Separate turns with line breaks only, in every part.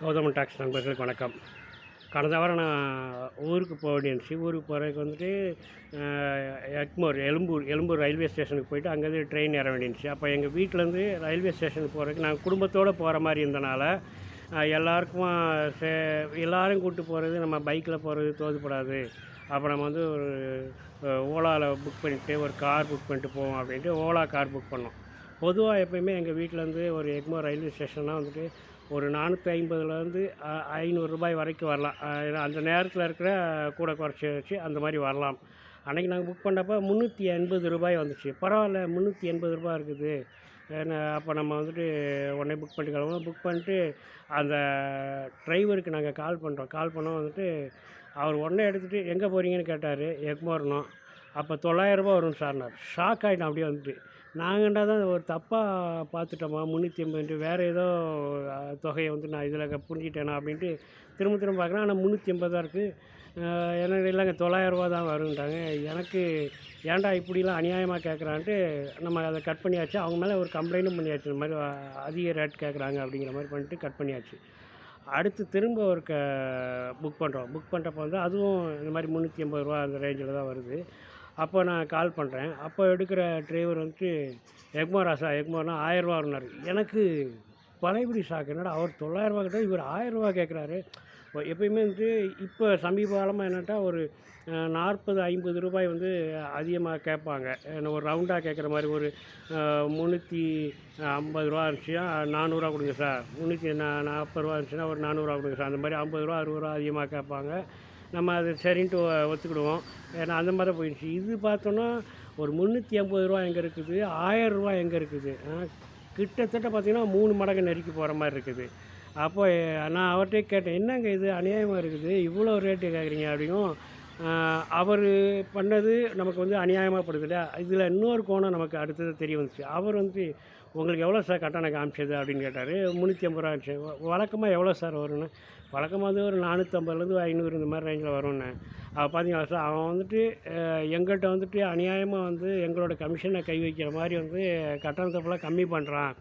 Gowthaman tax நண்பர்களுக்கு வணக்கம். கடந்த வாரம் நான் ஊருக்கு போக வேண்டியிருந்துச்சு ஊருக்கு போகிறதுக்கு வந்துட்டு எக்மோர் எலும்பூர் எலும்பூர் ரயில்வே ஸ்டேஷனுக்கு போயிட்டு அங்கேருந்து ட்ரெயின் ஏற வேண்டியிருந்துச்சு அப்போ எங்கள் வீட்டிலேருந்து ரயில்வே ஸ்டேஷனுக்கு போகிறதுக்கு நாங்கள் குடும்பத்தோடு போகிற மாதிரி இருந்தனால எல்லாருக்கும் சே எல்லோரும் கூப்பிட்டு போகிறது நம்ம பைக்கில் போகிறது தோதுப்படாது. அப்போ நம்ம வந்து ஒரு ஓலாவில் புக் பண்ணிவிட்டு ஒரு கார் புக் பண்ணிட்டு போவோம் அப்படின்ட்டு ஓலா கார் புக் பண்ணோம். பொதுவாக எப்பயுமே எங்கள் வீட்டிலேருந்து ஒரு எக்மோ ரயில்வே ஸ்டேஷன்னா வந்துட்டு ஒரு நானூற்றி ஐம்பதுலேருந்து ஐநூறுரூபாய் வரைக்கும் வரலாம். ஏன்னா அந்த நேரத்தில் இருக்கிற கூட குறைச்சி வச்சு அந்த மாதிரி வரலாம். அன்றைக்கி நாங்கள் புக் பண்ணப்போ முந்நூற்றி எண்பது ரூபாய் வந்துச்சு. பரவாயில்ல முந்நூற்றி எண்பது ரூபாய் இருக்குது. ஏன்னா அப்போ நம்ம வந்துட்டு உடனே புக் பண்ணிட்டு புக் பண்ணிட்டு அந்த டிரைவருக்கு நாங்கள் கால் பண்ணுறோம் கால் பண்ணோம். வந்துட்டு அவர் உடனே எடுத்துகிட்டு எங்கே போகிறீங்கன்னு கேட்டார் எக்மோர்னோம் அப்போ தொள்ளாயிரரூபா வரும் சார்னார் ஷாக் ஆகிட்டோம் அப்படியே வந்துட்டு. நாங்கண்டா தான் ஒரு தப்பாக பார்த்துட்டோமா முந்நூற்றி ஐம்பதுன்ட்டு. வேறு ஏதோ தொகையை வந்து நான் இதில் புரிஞ்சிட்டேனா அப்படின்ட்டு திரும்ப திரும்ப பார்க்குறேன் ஆனால் முந்நூற்றி ஐம்பது தான் இருக்குது எனக்கு இல்லைங்க தொள்ளாயிரரூபா தான் வருன்றாங்க எனக்கு ஏன்டா இப்படிலாம் அநியாயமாக கேட்குறான்ட்டு நம்ம அதை கட் பண்ணியாச்சு. அவங்க மேலே ஒரு கம்ப்ளைண்ட்டும் பண்ணியாச்சு. இந்த மாதிரி அதிக ரேட் கேட்குறாங்க அப்படிங்கிற மாதிரி பண்ணிட்டு கட் பண்ணியாச்சு. அடுத்து திரும்ப ஒரு க புக் பண்ணுறோம் புக் பண்ணுறப்ப வந்து அதுவும் இந்த மாதிரி முந்நூற்றி எண்பது ரூபா அந்த ரேஞ்சில் தான் வருது. அப்போ நான் கால் பண்ணுறேன். அப்போ எடுக்கிற டிரைவர் வந்துட்டு எக்மோர் ஆசா எக்மோர்னா ஆயிரரூவா இருந்தார் எனக்கு பழையபடி ஷாக் என்னடா அவர் தொள்ளாயிரரூவா கிட்ட இவர் ஆயிரரூவா கேட்குறாரு. எப்பயுமே வந்து இப்போ சமீப காலமாக என்னட்டா ஒரு நாற்பது ஐம்பது ரூபாய் வந்து அதிகமாக கேட்பாங்க. என்ன ஒரு ரவுண்டாக கேட்குற மாதிரி ஒரு முந்நூற்றி ஐம்பது ரூபா இருந்துச்சுன்னா நானூறுரூவா கொடுங்க சார். முந்நூற்றி நா நாற்பது ரூபா இருந்துச்சுன்னா ஒரு நானூறுரூவா கொடுங்க சார். அந்த மாதிரி ஐம்பது ரூபா அறுபது ரூபா அதிகமாக கேட்பாங்க. நம்ம அது சரின்ட்டு ஒத்துக்கிடுவோம். ஏன்னா அந்த மாதிரி தான் போயிடுச்சு. இது பார்த்தோன்னா ஒரு முந்நூற்றி ஐம்பது ரூபா எங்கே இருக்குது? ஆயிரம் ரூபா எங்கே இருக்குது? கிட்டத்தட்ட பார்த்திங்கன்னா மூணு மடங்கு நெருக்கி போகிற மாதிரி இருக்குது. அப்போ நான் அவர்கிட்ட கேட்டேன் என்னங்க இது அநியாயமாக இருக்குது? இவ்வளோ ரேட்டு கேட்குறீங்க அப்படியும் அவர் பண்ணது நமக்கு வந்து அநியாயமாக இல்லையா? இதில் இன்னொரு கோணம் நமக்கு அடுத்தது தெரிய வந்துச்சு. அவர் வந்து உங்களுக்கு எவ்வளோ சார் கட்டணம் காமிச்சது? அப்படின்னு கேட்டார். முந்நூற்றி ஐம்பது ரூபா வழக்கமாக எவ்வளோ சார் வரும்னு? வழக்கமாக வந்து ஒரு நானூற்றம்பதுலேருந்து ஐநூறு இந்த மாதிரி ரேஞ்சில் வரும்னு. அவள் பார்த்தீங்களா சார் அவன் வந்துட்டு எங்கள்கிட்ட வந்துட்டு அநியாயமாக வந்து எங்களோட கமிஷனை கை வைக்கிற மாதிரி வந்து கட்டணத்தை ஃபுல்லாக கம்மி பண்ணுறான்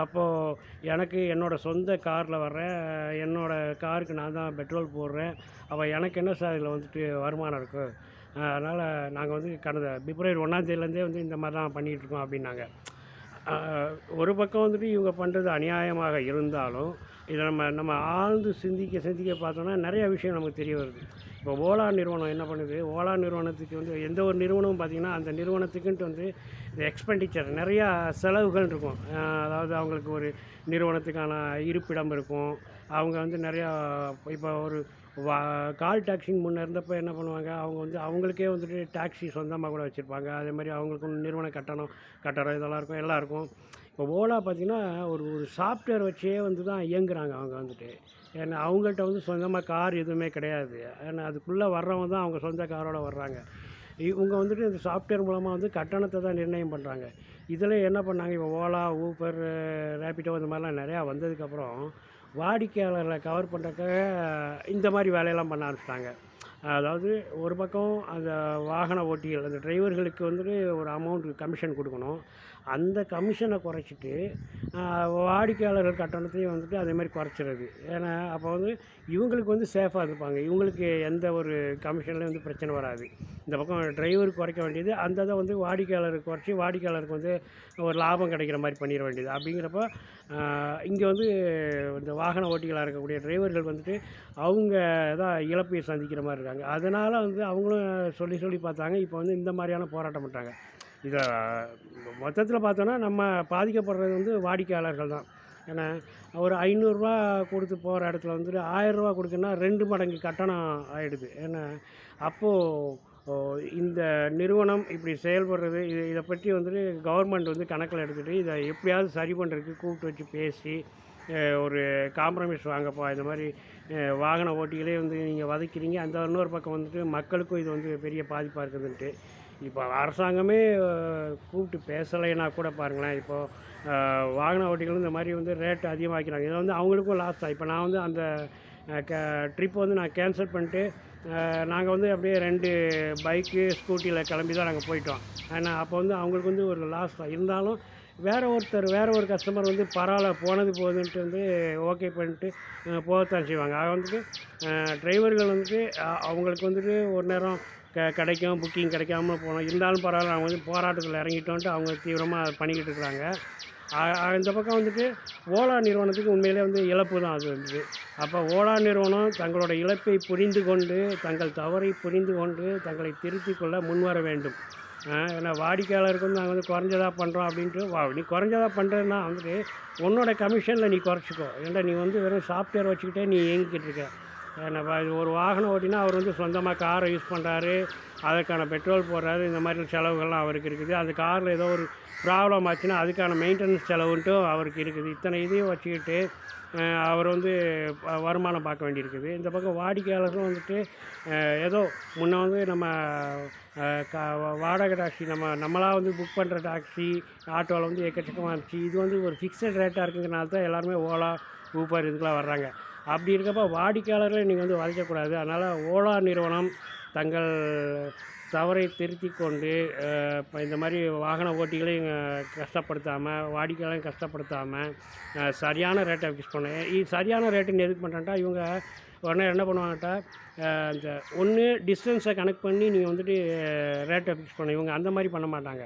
அப்போது எனக்கு என்னோடய சொந்த காரில் வர்றேன். என்னோடய காருக்கு நான் தான் பெட்ரோல் போடுறேன். அப்போ எனக்கு என்ன சார் இதில் வந்துட்டு வருமானம் இருக்குது அதனால் நாங்கள் வந்து கடந்த பிப்ரவரி ஒன்றாந்தேதியிலேருந்தே வந்து இந்த மாதிரி தான் பண்ணிகிட்டு இருக்கோம் அப்படின்னாங்க. ஒரு பக்கம் வந்துட்டு இவங்க பண்ணுறது அநியாயமாக இருந்தாலும் இதை நம்ம நம்ம ஆழ்ந்து சிந்திக்க சிந்திக்க பார்த்தோம்னா நிறைய விஷயம் நமக்கு தெரிய வருது. இப்போ ஓலா நிறுவனம் என்ன பண்ணுது? ஓலா நிறுவனத்துக்கு வந்து எந்த ஒரு நிறுவனமும் பார்த்திங்கன்னா அந்த நிறுவனத்துக்குன்ட்டு வந்து இந்த எக்ஸ்பெண்டிச்சர் நிறையா செலவுகள் இருக்கும். அதாவது அவங்களுக்கு ஒரு நிறுவனத்துக்கான இருப்பிடம் இருக்கும். அவங்க வந்து நிறையா இப்போ ஒரு வா கால் டாக்ஸிங் முன்னே இருந்தப்போ என்ன பண்ணுவாங்க? அவங்க வந்து அவங்களுக்கே வந்துட்டு டாக்ஸி சொந்தமாக கூட வச்சுருப்பாங்க. அதே மாதிரி அவங்களுக்கு நிறுவன கட்டணம் கட்டணம் இதெல்லாம் இருக்கும் எல்லாம் இருக்கும். இப்போ ஓலா பார்த்திங்கன்னா ஒரு ஒரு சாஃப்ட்வேர் வச்சே வந்து தான் இயங்குறாங்க அவங்க வந்துட்டு. ஏன்னா அவங்கள்ட்ட வந்து சொந்தமாக கார் எதுவுமே கிடையாது. ஏன்னா அதுக்குள்ளே வர்றவங்க தான் அவங்க சொந்த காரோட வர்றாங்க. இவங்க வந்துட்டு இந்த சாஃப்ட்வேர் மூலமாக வந்து கட்டணத்தை தான் நிர்ணயம் பண்ணுறாங்க இதில் என்ன பண்ணாங்க இப்போ ஓலா ஊபர் ரேப்பிடோ இந்த மாதிரிலாம் நிறையா வந்ததுக்கப்புறம் வாடிக்கையாளர்களை கவர் பண்ணுறதுக்காக இந்த மாதிரி வேலையெல்லாம் பண்ண ஆரம்பிச்சிட்டாங்க. அதாவது ஒரு பக்கம் அந்த வாகன ஓட்டிகள் அந்த டிரைவர்களுக்கு வந்துட்டு ஒரு அமௌண்ட் கமிஷன் கொடுக்கணும். அந்த கமிஷனை குறைச்சிட்டு வாடிக்கையாளர்கள் கட்டணத்தையும் வந்துட்டு அதேமாதிரி குறைச்சிடுறது ஏன்னா அப்போ வந்து இவங்களுக்கு வந்து சேஃபாக இருப்பாங்க. இவங்களுக்கு எந்த ஒரு கமிஷன்லேயும் வந்து பிரச்சனை வராது. இந்த பக்கம் டிரைவருக்கு குறைக்க வேண்டியது அந்த இதை வந்து வாடிக்கையாளருக்கு குறைச்சி வாடிக்கையாளருக்கு வந்து ஒரு லாபம் கிடைக்கிற மாதிரி பண்ணிட வேண்டியது. அப்படிங்கிறப்ப இங்கே வந்து இந்த வாகன ஓட்டிகளாக இருக்கக்கூடிய டிரைவர்கள் வந்துட்டு அவங்க தான் இழப்பை சந்திக்கிற மாதிரி இருக்காங்க அதனால் வந்து அவங்களும் சொல்லி சொல்லி பார்த்தாங்க. இப்போ வந்து இந்த மாதிரியான போராட்டம் பண்ணுறாங்க இதை மொத்தத்தில் பார்த்தோன்னா நம்ம பாதிக்கப்படுறது வந்து வாடிக்கையாளர்கள் தான். ஏன்னா ஒரு ஐநூறுரூவா கொடுத்து போகிற இடத்துல வந்துட்டு ஆயிரரூவா கொடுக்குன்னா ரெண்டு மடங்கு கட்டணம் ஆகிடுது ஏன்னா அப்போது இந்த நிறுவனம் இப்படி செயல்படுறது இது இதை பற்றி வந்துட்டு கவர்மெண்ட் வந்து கணக்கில் எடுத்துகிட்டு இதை எப்படியாவது சரி பண்ணுறதுக்கு கூப்பிட்டு வச்சு பேசி ஒரு காம்ப்ரமைஸ் வாங்கப்பா இந்த மாதிரி வாகன ஓட்டிகளே வந்து நீங்கள் வதைக்கிறீங்க. அந்த இன்னொரு பக்கம் வந்துட்டு மக்களுக்கும் இது வந்து பெரிய பாதிப்பாக இருக்குதுன்ட்டு. இப்போ அரசாங்கமே கூப்பிட்டு பேசலைன்னா கூட பாருங்களேன். இப்போது வாகன ஓட்டிகள் இந்த மாதிரி வந்து ரேட்டு அதிகமாக்கிறாங்க. இதில் வந்து அவங்களுக்கும் லாஸ் தான். இப்போ நான் வந்து அந்த க ட்ரிப் வந்து நான் கேன்சல் பண்ணிட்டு நாங்கள் வந்து அப்படியே ரெண்டு பைக்கு ஸ்கூட்டியில் கிளம்பி தான் நாங்கள் போயிட்டோம். ஆனால் அப்போ வந்து அவங்களுக்கு வந்து ஒரு லாஸ் தான். இருந்தாலும் வேறு ஒருத்தர் வேறு ஒரு கஸ்டமர் வந்து பரவாயில்ல போனது போகுதுன்ட்டு வந்து ஓகே பண்ணிட்டு போகத்தான் செய்வாங்க. அது வந்துட்டு டிரைவர்கள் வந்துட்டு அவங்களுக்கு வந்துட்டு ஒரு நேரம் க கிடைக்கும் புக்கிங் கிடைக்காம போனோம். இருந்தாலும் பரவாயில்ல அவங்க வந்து போராட்டத்தில் இறங்கிட்டோன்ட்டு அவங்க தீவிரமாக பண்ணிக்கிட்டு இருக்கிறாங்க. இந்த பக்கம் வந்துட்டு ஓலா நிறுவனத்துக்கு உண்மையிலே வந்து இழப்பு தான் அது வந்து. அப்போ ஓலா நிறுவனம் தங்களோட இழப்பை புரிந்து கொண்டு தங்கள் தவறை புரிந்து கொண்டு தங்களை திருத்திக் கொள்ள முன்வர வேண்டும். ஏன்னா வாடிக்கையாளருக்கு வந்து நாங்கள் வந்து குறைஞ்சதாக பண்ணுறோம் அப்படின்ட்டு வா நீ குறைஞ்சதாக பண்ணுறதுனா வந்துட்டு உன்னோட கமிஷனில் நீ குறைச்சிக்கோ. ஏன்டா நீ வந்து வெறும் சாஃப்ட்வேர் வச்சுக்கிட்டே நீ இயங்கிக்கிட்டு இருக்க. நம்ம ஒரு வாகனம் ஓட்டினா அவர் வந்து சொந்தமாக காரை யூஸ் பண்ணுறாரு அதற்கான பெட்ரோல் போடுறாரு. இந்த மாதிரி செலவுகள்லாம் அவருக்கு இருக்குது. அந்த காரில் ஏதோ ஒரு ப்ராப்ளம் ஆச்சுன்னா அதுக்கான மெயின்டெனன்ஸ் செலவுன்ட்டும் அவருக்கு இருக்குது. இத்தனை இதையும் வச்சுக்கிட்டு அவர் வந்து வருமானம் பார்க்க வேண்டியிருக்குது. இந்த பக்கம் வாடிக்கையாளர்களும் வந்துட்டு ஏதோ முன்ன வந்து நம்ம கா வாடகை டாக்ஸி நம்ம நம்மளாக வந்து புக் பண்ணுற டாக்ஸி ஆட்டோவில் வந்து எக்கச்சக்கமாக இருந்துச்சு. இது வந்து ஒரு ஃபிக்ஸட் ரேட்டாக இருக்குங்கிறனால தான் எல்லாருமே ஓலா ஊபர் இதுக்கெலாம் வர்றாங்க. அப்படி இருக்கப்ப வாடிக்கையாளர்களை நீங்கள் வந்து வதைக்கக்கூடாது அதனால் ஓலா நிறுவனம் தங்கள் தவறை திருத்தி கொண்டு இப்போ இந்த மாதிரி வாகன ஓட்டிகளையும் கஷ்டப்படுத்தாமல் வாடிக்கையாளரையும் கஷ்டப்படுத்தாமல் சரியான ரேட்டை ஃபிக்ஸ் பண்ண. சரியான ரேட்டுன்னு எதுக்கு பண்ணுறேன்ட்டா இவங்க உடனே என்ன பண்ணுவாங்கட்டா இந்த ஒன்று டிஸ்டன்ஸை கனெக்ட் பண்ணி நீங்கள் வந்துட்டு ரேட்டை ஃபிக்ஸ் பண்ண. இவங்க அந்த மாதிரி பண்ண மாட்டாங்க.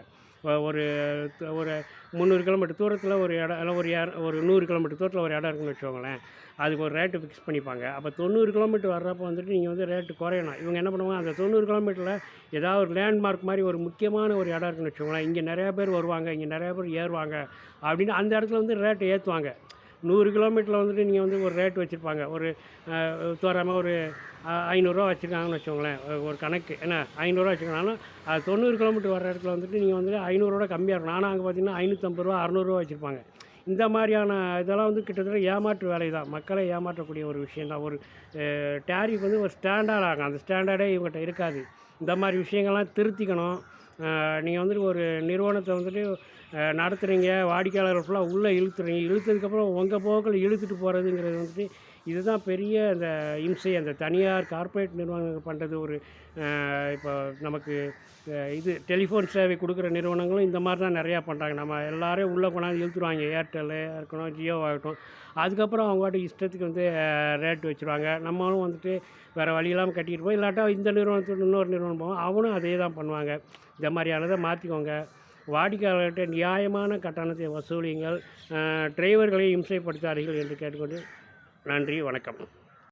ஒரு ஒரு முந்நூறு கிலோமீட்டர் தூரத்தில் ஒரு இடம் இல்லை ஒரு இர- ஒரு நூறு கிலோமீட்டர் தூரத்தில் ஒரு இடம் இருக்குன்னு வச்சுக்கோங்களேன். அதுக்கு ஒரு ரேட்டு ஃபிக்ஸ் பண்ணிப்பாங்க. அப்போ தொண்ணூறு கிலோமீட்டர் வர்றப்போ வந்துட்டு நீங்கள் வந்து ரேட்டு குறையணும். இவங்க என்ன பண்ணுவாங்க? அந்த தொண்ணூறு கிலோமீட்டரில் ஏதாவது ஒரு லேண்ட்மார்க் மாதிரி ஒரு முக்கியமான ஒரு இடம் இருக்குன்னு வச்சுக்கோங்களேன். இங்கே நிறையா பேர் வருவாங்க இங்கே நிறையா பேர் ஏறுவாங்க அப்படின்னு அந்த இடத்துல வந்து ரேட்டு ஏற்றுவாங்க நூறு கிலோமீட்டரில் வந்துட்டு நீங்கள் வந்து ஒரு ரேட் வச்சுருப்பாங்க. ஒரு தோறாமல் ஒரு ஐநூறுரூவா வச்சுருக்காங்கன்னு வச்சுக்கோங்களேன். ஒரு- கணக்கு. என்ன ஐநூறுரூவா வச்சுருக்காங்கன்னா அது தொண்ணூறு கிலோமீட்டர் வர இடத்துல வந்துட்டு நீங்கள் வந்து ஐநூறுரூவா கம்மியாக இருக்கும். ஆனால் அங்கே பார்த்தீங்கன்னா ஐநூற்றம்பது ரூபா அறநூறுரூவா வச்சுருப்பாங்க. இந்த மாதிரியான இதெல்லாம் வந்து கிட்டத்தட்ட ஏமாற்று வேலை தான். மக்களை ஏமாற்றக்கூடிய ஒரு விஷயம் தான். ஒரு டேரிஃப் வந்து ஒரு ஸ்டாண்டர்ட் ஆகும். அந்த ஸ்டாண்டர்டே இவங்ககிட்ட இருக்காது. இந்த மாதிரி விஷயங்கள்லாம் திருத்திக்கணும். நீங்கள் வந்துட்டு ஒரு நிறுவனத்தை வந்துட்டு நடத்துகிறீங்க வாடிக்கையாளர்கள் ஃபுல்லாக உள்ளே இழுத்துறீங்க. இழுத்ததுக்கப்புறம் உங்கள் போக்கில் இழுத்துட்டு போகிறதுங்கிறது வந்துட்டு இதுதான் பெரிய அந்த இம்சை அந்த தனியார் கார்ப்பரேட் நிறுவனங்கள் பண்ணுறது ஒரு இப்போ நமக்கு இது டெலிஃபோன் சேவை கொடுக்குற நிறுவனங்களும் இந்த மாதிரி தான் நிறையா பண்ணுறாங்க நம்ம எல்லாரையும் உள்ளே கொண்டாந்து இழுத்துருவாங்க ஏர்டெல்லு இருக்கணும் ஜியோ ஆகட்டும் அதுக்கப்புறம் அவங்க இஷ்டத்துக்கு வந்து ரேட் வச்சுருவாங்க. நம்மளும் வந்துட்டு வேறு வழி இல்லாமல் கட்டிட்டு போய் இல்லாட்டா இந்த நிறுவனத்துக்கு இன்னொரு நிறுவனம் போவோம். அவனும் அதே தான் பண்ணுவாங்க. இந்த மாதிரியானதை மாற்றிக்கோங்க வாடிக்கையாளர்கிட்ட நியாயமான கட்டணத்தை வசூலியுங்கள். டிரைவர்களை இம்சைப்படுத்தாதீர்கள் என்று கேட்டுக்கொண்டு நன்றி வணக்கம்.